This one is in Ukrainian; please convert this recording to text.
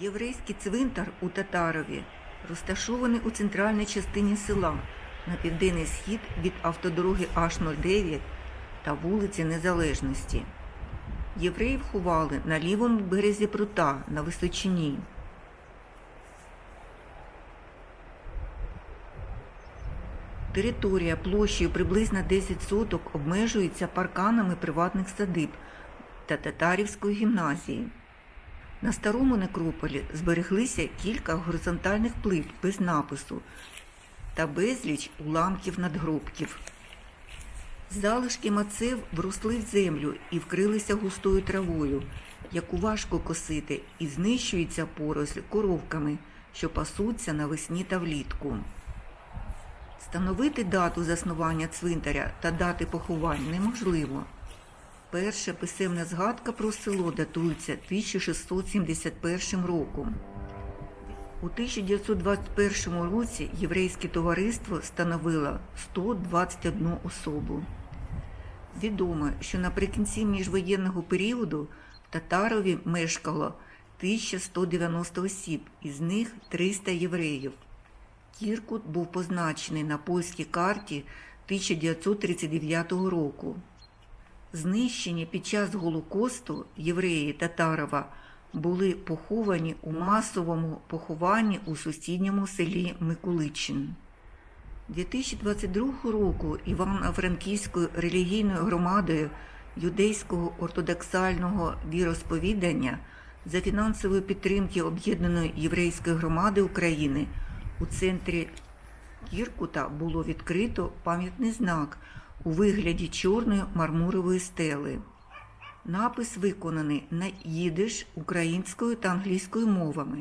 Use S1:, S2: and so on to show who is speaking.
S1: Єврейський цвинтар у Татарові розташований у центральній частині села на південний схід від автодороги H09 та вулиці Незалежності. Євреїв ховали на лівому березі прута на Височині. Територія площею приблизно 10 соток обмежується парканами приватних садиб та татарівської гімназії. На старому некрополі збереглися кілька горизонтальних плит без напису та безліч уламків надгробків. Залишки мацев вросли в землю і вкрилися густою травою, яку важко косити, і знищується поросль коровками, що пасуться навесні та влітку. Встановити дату заснування цвинтаря та дати поховань неможливо. Перша писемна згадка про село датується 1671 роком. У 1921 році єврейське товариство становило 121 особу. Відомо, що наприкінці міжвоєнного періоду в Татарові мешкало 1190 осіб, із них 300 євреїв. Кіркут був позначений на польській карті 1939 року. Знищені під час Голокосту євреї Татарова були поховані у масовому похованні у сусідньому селі Микуличин. 2022 року Івано-Франківською релігійною громадою юдейського ортодоксального віросповідання за фінансової підтримки Об'єднаної єврейської громади України у центрі Кіркута було відкрито пам'ятний знак у вигляді чорної мармурової стели. Напис виконаний на їдиш українською та англійською мовами.